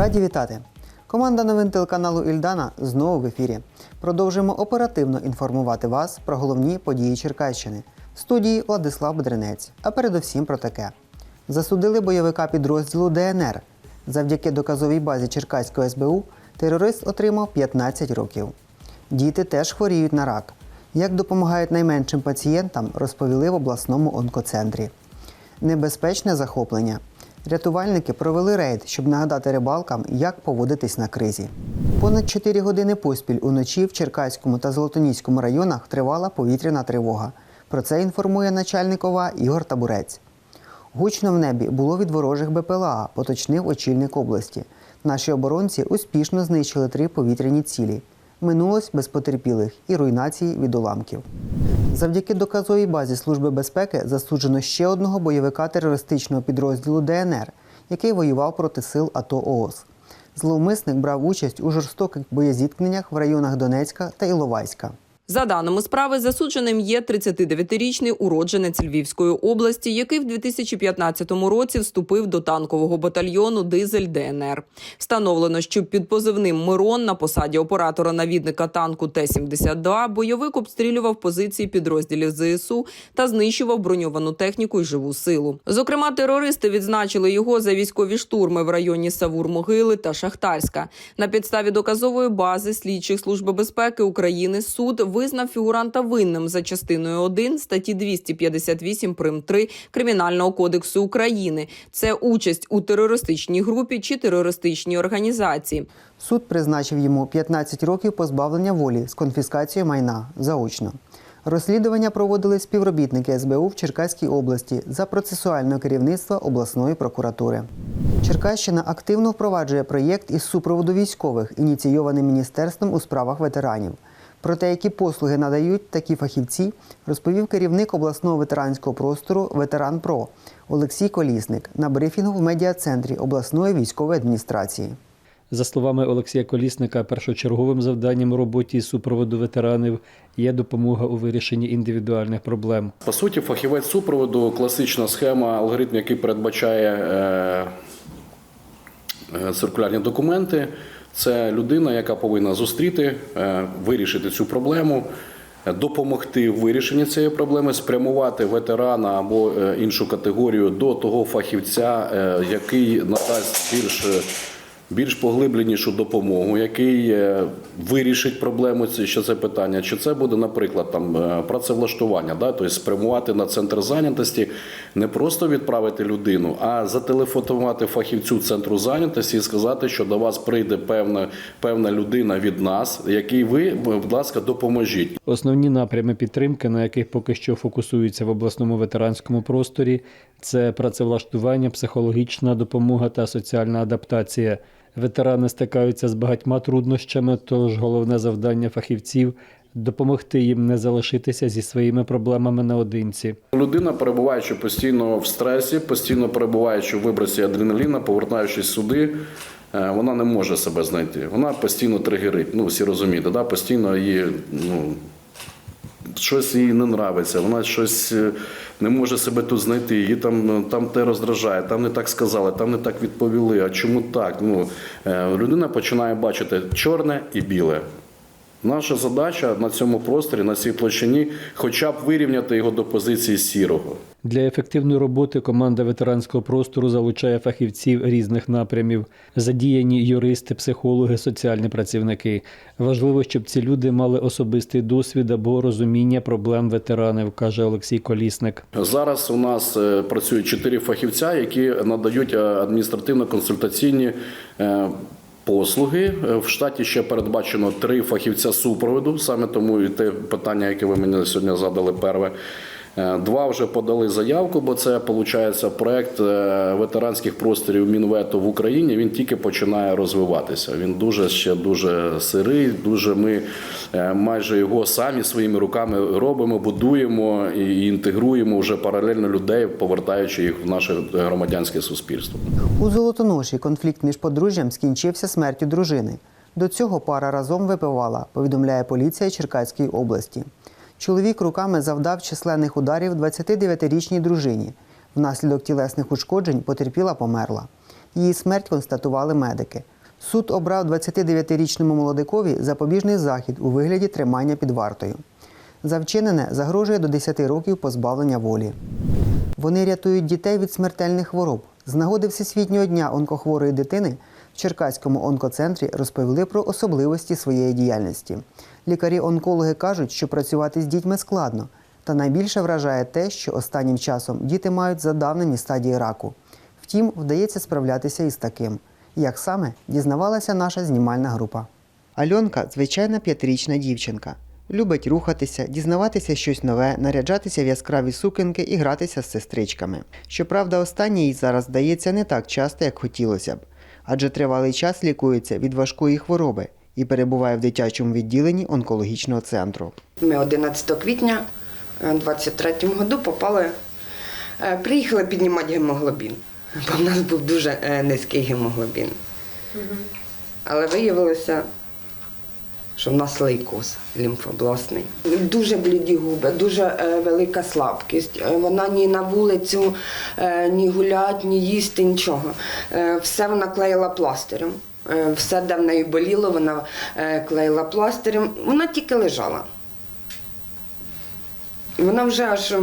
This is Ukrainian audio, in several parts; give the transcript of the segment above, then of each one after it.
Раді вітати! Команда новин телеканалу Ільдана знову в ефірі. Продовжуємо оперативно інформувати вас про головні події Черкащини. В студії Владислав Бедренець. А передусім про таке: засудили бойовика підрозділу ДНР. Завдяки доказовій базі Черкаського СБУ терорист отримав 15 років. Діти теж хворіють на рак. Як допомагають найменшим пацієнтам, розповіли в обласному онкоцентрі. Небезпечне захоплення. Рятувальники провели рейд, щоб нагадати рибалкам, як поводитись на кризі. Понад 4 години поспіль уночі в Черкаському та Золотоніському районах тривала повітряна тривога. Про це інформує начальник ОВА Ігор Табурець. Гучно в небі було від ворожих БПЛА, поточнив очільник області. Наші оборонці успішно знищили три повітряні цілі. Минулось без потерпілих і руйнації від уламків. Завдяки доказовій базі Служби безпеки засуджено ще одного бойовика терористичного підрозділу ДНР, який воював проти сил АТО ООС. Зловмисник брав участь у жорстоких боєзіткненнях в районах Донецька та Іловайська. За даними справи, засудженим є 39-річний уродженець Львівської області, який в 2015 році вступив до танкового батальйону Дизель ДНР. Встановлено, що під позивним Мирон на посаді оператора-навідника танку Т-72 бойовик обстрілював позиції підрозділів ЗСУ та знищував броньовану техніку і живу силу. Зокрема, терористи відзначили його за військові штурми в районі Савур-Могили та Шахтарська. На підставі доказової бази слідчих служби безпеки України суд визнав фігуранта винним за частиною 1 статті 258 прим 3 Кримінального кодексу України. Це участь у терористичній групі чи терористичній організації. Суд призначив йому 15 років позбавлення волі з конфіскацією майна заочно. Розслідування проводили співробітники СБУ в Черкаській області за процесуального керівництва обласної прокуратури. Черкащина активно впроваджує проєкт із супроводу військових, ініційований міністерством у справах ветеранів. Про те, які послуги надають такі фахівці, розповів керівник обласного ветеранського простору Ветеран Про Олексій Колісник на брифінгу в медіа-центрі обласної військової адміністрації. За словами Олексія Колісника, першочерговим завданням у роботі супроводу ветеранів є допомога у вирішенні індивідуальних проблем. По суті, фахівець супроводу класична схема, алгоритм, який передбачає е, е, циркулярні документи. Це людина, яка повинна зустріти, е, вирішити цю проблему, е, допомогти в вирішенні цієї проблеми, спрямувати ветерана або е, іншу категорію до того фахівця, який надасть більш більш поглибленішу допомогу, який е, вирішить проблему що це питання. Чи це буде, наприклад, там е, працевлаштування, да? тобто спрямувати на центр зайнятості, не просто відправити людину, а зателефонувати фахівцю центру зайнятості і сказати, що до вас прийде певна, певна людина від нас, якій ви, будь ласка, допоможіть. Основні напрями підтримки, на яких поки що фокусуються в обласному ветеранському просторі, це працевлаштування, психологічна допомога та соціальна адаптація. Ветерани стикаються з багатьма труднощами, тож головне завдання фахівців допомогти їм не залишитися зі своїми проблемами наодинці. Людина, перебуваючи постійно в стресі, постійно перебуваючи в вибросі адреналіна, повертаючись сюди, е, вона не може себе знайти. Вона постійно тригерить. Ну, всі розумієте, да? постійно її. Ну, Щось їй не нравиться, вона щось е, не може себе тут знайти. Її там, е, там те роздражає, там не так сказали, там не так відповіли. А чому так? Ну, е, людина починає бачити чорне і біле. Наша задача на цьому просторі, на цій площині, хоча б вирівняти його до позиції сірого. Для ефективної роботи команда ветеранського простору залучає фахівців різних напрямів, задіяні юристи, психологи, соціальні працівники. Важливо, щоб ці люди мали особистий досвід або розуміння проблем ветеранів, каже Олексій Колісник. Зараз у нас е, працюють чотири фахівця, які надають е, адміністративно-консультаційні е, послуги. Е, В штаті ще передбачено три фахівця супроводу, саме тому і те питання, яке ви мені сьогодні задали, перше. Е, Два вже подали заявку, бо це виходить проект е, ветеранських просторів Мінвету в Україні. Він тільки починає розвиватися. Він дуже ще дуже сирий. Дуже ми е, майже його самі своїми руками робимо, будуємо і інтегруємо вже паралельно людей, повертаючи їх в наше громадянське суспільство. У Золотоноші конфлікт між подружжям скінчився смертю дружини. До цього пара разом випивала, повідомляє поліція Черкаської області. Чоловік руками завдав численних ударів 29-річній дружині. Внаслідок тілесних ушкоджень потерпіла померла. Її смерть констатували медики. Суд обрав 29-річному молодикові запобіжний захід у вигляді тримання під вартою. За вчинене загрожує до 10 років позбавлення волі. Вони рятують дітей від смертельних хвороб. З нагоди Всесвітнього дня онкохворої дитини Черкаському онкоцентрі розповіли про особливості своєї діяльності. Лікарі-онкологи кажуть, що працювати з дітьми складно. Та найбільше вражає те, що останнім часом діти мають задавнені стадії раку. Втім, вдається справлятися із таким. Як саме дізнавалася наша знімальна група. Альонка звичайна п'ятирічна дівчинка. Любить рухатися, дізнаватися щось нове, наряджатися в яскраві сукенки і гратися з сестричками. Щоправда, останнє їй зараз здається не так часто, як хотілося б, адже тривалий час лікується від важкої хвороби і перебуває в дитячому відділенні онкологічного центру. Ми 11 квітня 23-му году попали, е, приїхали піднімати гемоглобін, бо в нас був дуже е, низький гемоглобін. Але виявилося, що в нас лейкоз лімфобласний. Дуже бліді губи, дуже е, велика слабкість. Е, Вона ні на вулицю, е, ні гулять, ні їсти, нічого. Все вона клеїла пластирем. Все, де в неї боліло, вона клеїла пластирем. Вона тільки лежала. Вона вже аж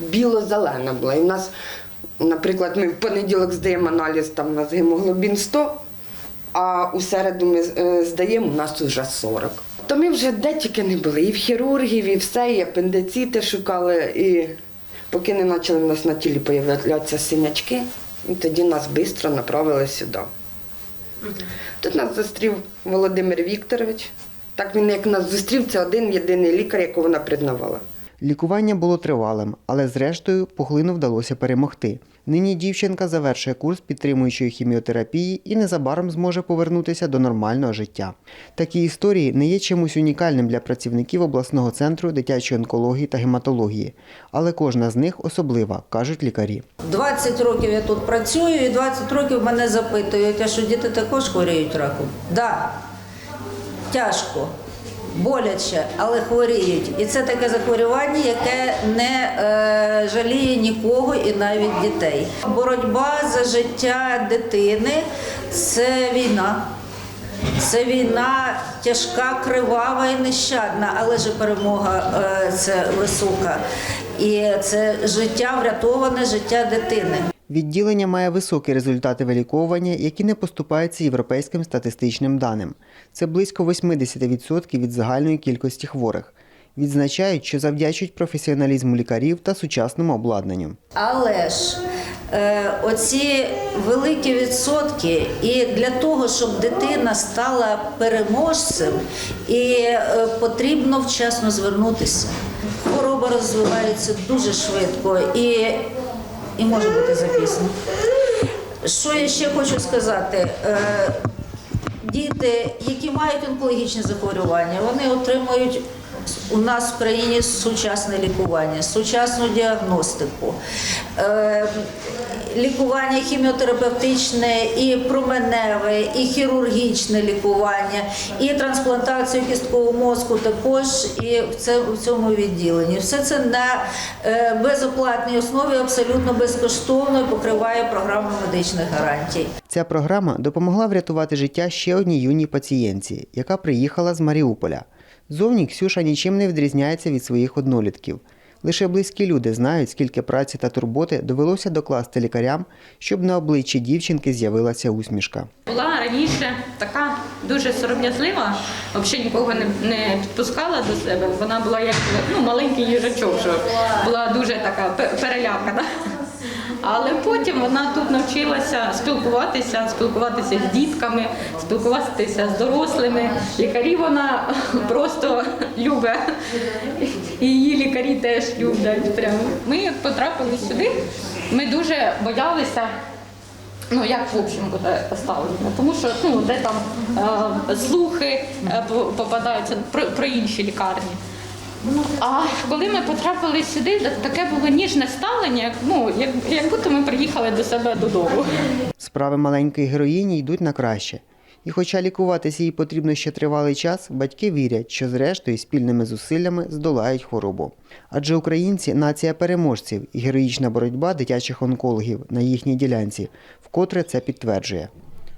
біло-зелена була. І в нас, наприклад, ми в понеділок здаємо аналіз, там у нас гемоглобін 100, а у середу ми е, здаємо, у нас вже 40. То ми вже де тільки не були, і в хірургів, і все, і апендицити шукали, і поки не почали у нас на тілі появлятися синячки, і тоді нас швидко направили сюди. Тут нас зустрів Володимир Вікторович. Так він як нас зустрів, це один єдиний лікар, якого вона признавала. Лікування було тривалим, але зрештою пухлину вдалося перемогти. Нині дівчинка завершує курс підтримуючої хіміотерапії і незабаром зможе повернутися до нормального життя. Такі історії не є чимось унікальним для працівників обласного центру дитячої онкології та гематології, але кожна з них особлива, кажуть лікарі. 20 років я тут працюю, і 20 років мене запитують, а що діти також хворіють раком? Так, да. тяжко, боляче, але хворіють. І це таке захворювання, яке не е, жаліє нікого і навіть дітей. Боротьба за життя дитини це війна. Це війна тяжка, кривава і нещадна, але ж перемога е, це висока. І це життя врятоване, життя дитини. Відділення має високі результати виліковування, які не поступаються європейським статистичним даним. Це близько 80% від загальної кількості хворих. Відзначають, що завдячують професіоналізму лікарів та сучасному обладнанню. Але ж е, оці великі відсотки, і для того, щоб дитина стала переможцем, і е, потрібно вчасно звернутися. Хвороба розвивається дуже швидко і, і може бути записано. Що я ще хочу сказати? Е, Діти, які мають онкологічні захворювання, вони отримують у нас в країні сучасне лікування, сучасну діагностику, е, лікування хіміотерапевтичне, і променеве, і хірургічне лікування, і трансплантацію кісткового мозку також і в, це, в цьому відділенні. Все це на е, безоплатній основі, абсолютно безкоштовно покриває програма медичних гарантій. Ця програма допомогла врятувати життя ще одній юній пацієнтці, яка приїхала з Маріуполя. Зовні Ксюша нічим не відрізняється від своїх однолітків. Лише близькі люди знають, скільки праці та турботи довелося докласти лікарям, щоб на обличчі дівчинки з'явилася усмішка. Була раніше така дуже сором'язлива, взагалі нікого не, не підпускала до себе. Вона була як ну, маленький їжачок, що була дуже така пе- перелякана. Але потім вона тут навчилася спілкуватися, спілкуватися з дітками, спілкуватися з дорослими. Лікарі вона просто любить. І її лікарі теж люблять. Прямо. Ми як потрапили сюди, ми дуже боялися. Ну, як в общем буде ставлення? Тому що ну, де там е, слухи е, попадаються про, про інші лікарні. А коли ми потрапили сюди, таке було ніжне ставлення, як, ну, як, як будто ми приїхали до себе додому. Справи маленької героїні йдуть на краще. І хоча лікуватися їй потрібно ще тривалий час, батьки вірять, що зрештою спільними зусиллями здолають хворобу. Адже українці нація переможців і героїчна боротьба дитячих онкологів на їхній ділянці вкотре це підтверджує.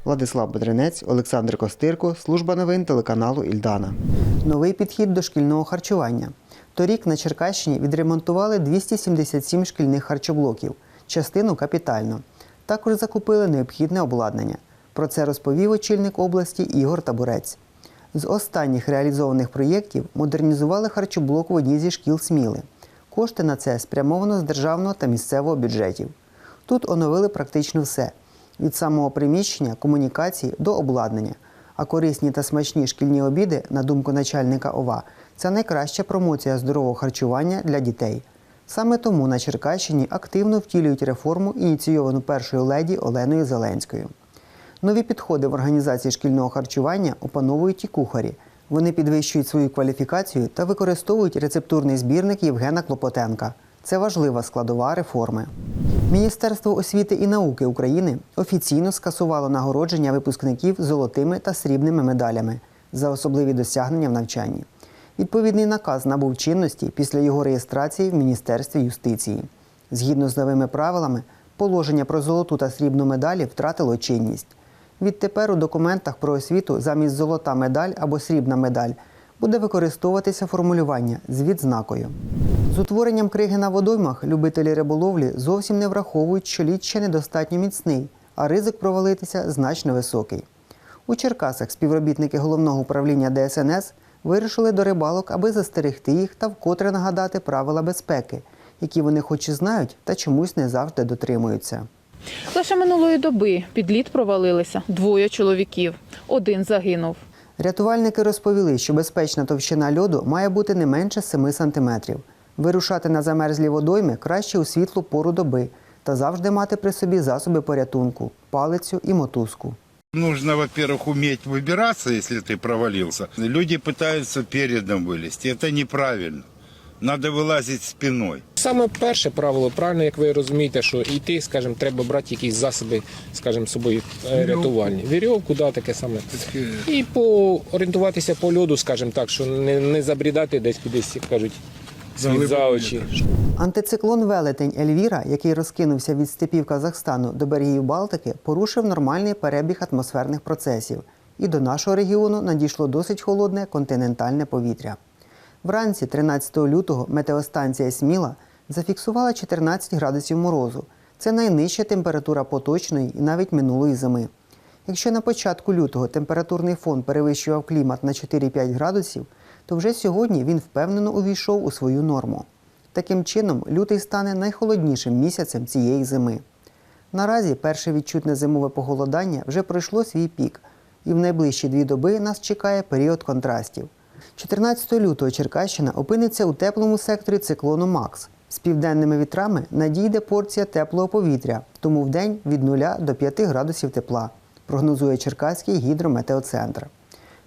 Владислав Бедренець, Олександр Костирко, служба новин телеканалу Ільдана. Новий підхід до шкільного харчування. Торік на Черкащині відремонтували 277 шкільних харчоблоків, частину капітально. Також закупили необхідне обладнання. Про це розповів очільник області Ігор Табурець. З останніх реалізованих проєктів модернізували харчоблок в одній зі шкіл Сміли. Кошти на це спрямовано з державного та місцевого бюджетів. Тут оновили практично все: від самого приміщення, комунікації до обладнання. А корисні та смачні шкільні обіди, на думку начальника ОВА, це найкраща промоція здорового харчування для дітей. Саме тому на Черкащині активно втілюють реформу, ініційовану першою леді Оленою Зеленською. Нові підходи в організації шкільного харчування опановують і кухарі. Вони підвищують свою кваліфікацію та використовують рецептурний збірник Євгена Клопотенка. Це важлива складова реформи. Міністерство освіти і науки України офіційно скасувало нагородження випускників золотими та срібними медалями за особливі досягнення в навчанні. Відповідний наказ набув чинності після його реєстрації в Міністерстві юстиції. Згідно з новими правилами, положення про золоту та срібну медалі втратило чинність. Відтепер у документах про освіту замість золота медаль або срібна медаль буде використовуватися формулювання з відзнакою. З утворенням криги на водоймах любителі риболовлі зовсім не враховують, що лід ще недостатньо міцний, а ризик провалитися значно високий. У Черкасах співробітники головного управління ДСНС вирішили до рибалок, аби застерегти їх та вкотре нагадати правила безпеки, які вони хоч і знають, та чомусь не завжди дотримуються. Лише минулої доби під лід провалилися двоє чоловіків. Один загинув. Рятувальники розповіли, що безпечна товщина льоду має бути не менше 7 см. Вирушати на замерзлі водойми краще у світлу пору доби та завжди мати при собі засоби порятунку, палицю і мотузку. Нужно, во-первых, уметь выбираться, если ты провалился. Люди пытаются передом вылезти. Это неправильно. Надо вылазить спиной. Саме перше правило, правильно, як ви розумієте, що йти, скажімо, треба брати якісь засоби, скажімо, з собою е, рятувальні. Вірьовку, да, таке саме. І поорієнтуватися по льоду, скажімо так, що не, не забрідати десь кудись, як кажуть, світ за очі. Антициклон Велетень Ельвіра, який розкинувся від степів Казахстану до берегів Балтики, порушив нормальний перебіг атмосферних процесів, і до нашого регіону надійшло досить холодне континентальне повітря. Вранці 13 лютого метеостанція Сміла зафіксувала 14 градусів морозу. Це найнижча температура поточної і навіть минулої зими. Якщо на початку лютого температурний фон перевищував клімат на 4-5 градусів, то вже сьогодні він впевнено увійшов у свою норму. Таким чином, лютий стане найхолоднішим місяцем цієї зими. Наразі перше відчутне зимове похолодання вже пройшло свій пік, і в найближчі дві доби нас чекає період контрастів. 14 лютого Черкащина опиниться у теплому секторі циклону Макс. З південними вітрами надійде порція теплого повітря, тому в день від 0 до 5 градусів тепла, прогнозує Черкаський гідрометеоцентр.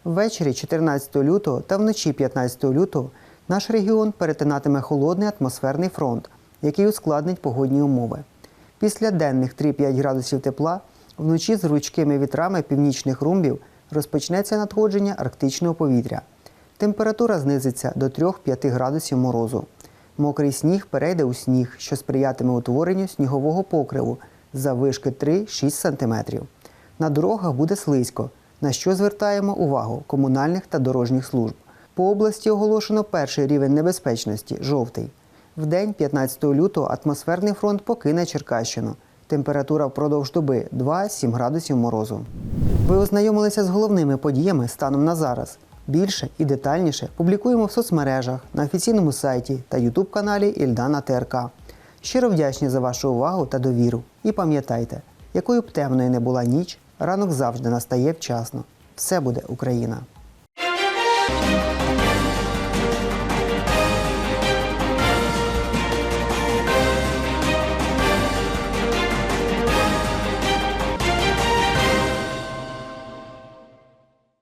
Ввечері 14 лютого та вночі 15 лютого наш регіон перетинатиме холодний атмосферний фронт, який ускладнить погодні умови. Після денних 3-5 градусів тепла вночі з ручкими вітрами північних румбів розпочнеться надходження арктичного повітря. Температура знизиться до 3-5 градусів морозу. Мокрий сніг перейде у сніг, що сприятиме утворенню снігового покриву за вишки 3-6 см. На дорогах буде слизько, на що звертаємо увагу комунальних та дорожніх служб. По області оголошено перший рівень небезпечності жовтий. В день 15 лютого атмосферний фронт покине Черкащину. Температура впродовж доби 2-7 градусів морозу. Ви ознайомилися з головними подіями станом на зараз. Більше і детальніше публікуємо в соцмережах, на офіційному сайті та ютуб-каналі Ільдана ТРК. Щиро вдячні за вашу увагу та довіру. І пам'ятайте, якою б темною не була ніч, ранок завжди настає вчасно. Все буде Україна!